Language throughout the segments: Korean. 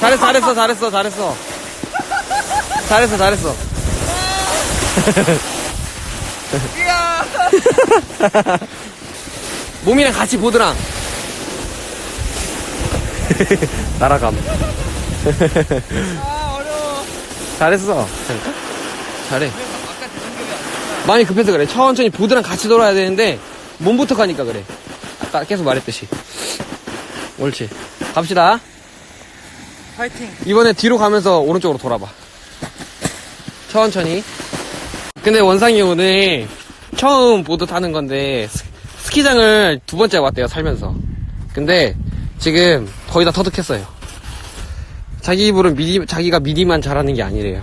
잘했어, 잘했어, 잘했어, 잘했어. 잘했어, 잘했어. 이야. 몸이랑 같이 보드랑. 날아감. 아 어려워. 잘했어. 잘해. 많이 급해서 그래. 천천히 보드랑 같이 돌아야 되는데, 몸부터 가니까 그래. 아까 계속 말했듯이. 옳지. 갑시다. 파이팅. 이번에 뒤로 가면서 오른쪽으로 돌아봐. 천천히. 근데 원상이 오늘 처음 보드 타는 건데 스- 스키장을 두 번째 왔대요 살면서. 근데 지금 거의 다 터득했어요. 자기 입으로는 미디, 자기가 미디만 잘하는 게 아니래요.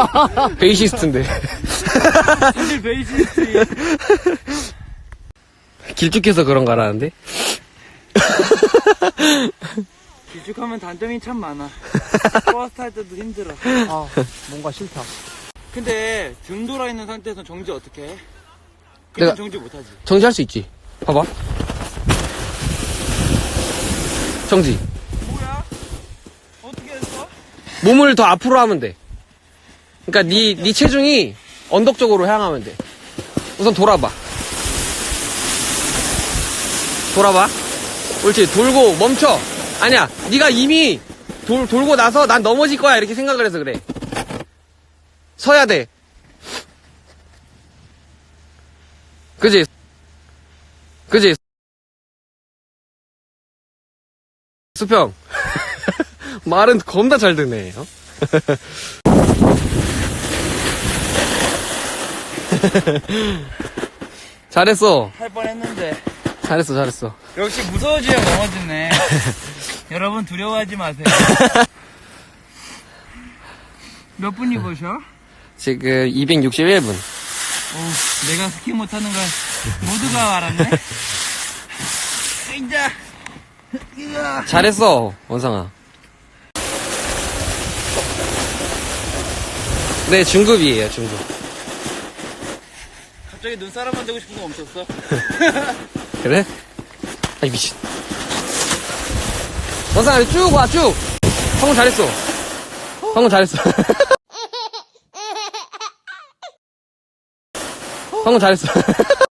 베이시스트인데. 사실 베이시스트. 길쭉해서 그런 거라는데? 길쭉하면 단점이 참 많아. 버스트 할 때도 힘들어. 아, 뭔가 싫다. 근데 등 돌아 있는 상태에서 정지 어떻게 해? 내가- 그냥 정지 못하지. 정지할 수 있지. 봐봐. 정지. 뭐야? 어떻게 했어? 몸을 더 앞으로 하면 돼. 그러니까 네, 네 체중이 언덕 쪽으로 향하면 돼. 우선 돌아봐. 돌아봐. 옳지. 돌고 멈춰. 아니야. 네가 이미 돌, 돌고 나서 난 넘어질 거야 이렇게 생각을 해서 그래. 서야 돼. 그지? 그지? 수평. 말은 겁나 잘 듣네. 어? 잘했어. 할 뻔했는데. 잘했어, 잘했어. 역시 무서워지면 넘어지네. 여러분 두려워하지 마세요. 몇 분이 보셔? 지금 261분. 오, 내가 스키 못하는 걸 모두가 알았네. 이자. 잘했어, 원상아. 네, 중급이에요, 중급. 갑자기 눈사람 만들고 싶은 거 멈췄어. 그래? 아이, 미친. 원상아, 쭉 와, 쭉! 방금 잘했어. 방금 잘했어. 방금 잘했어.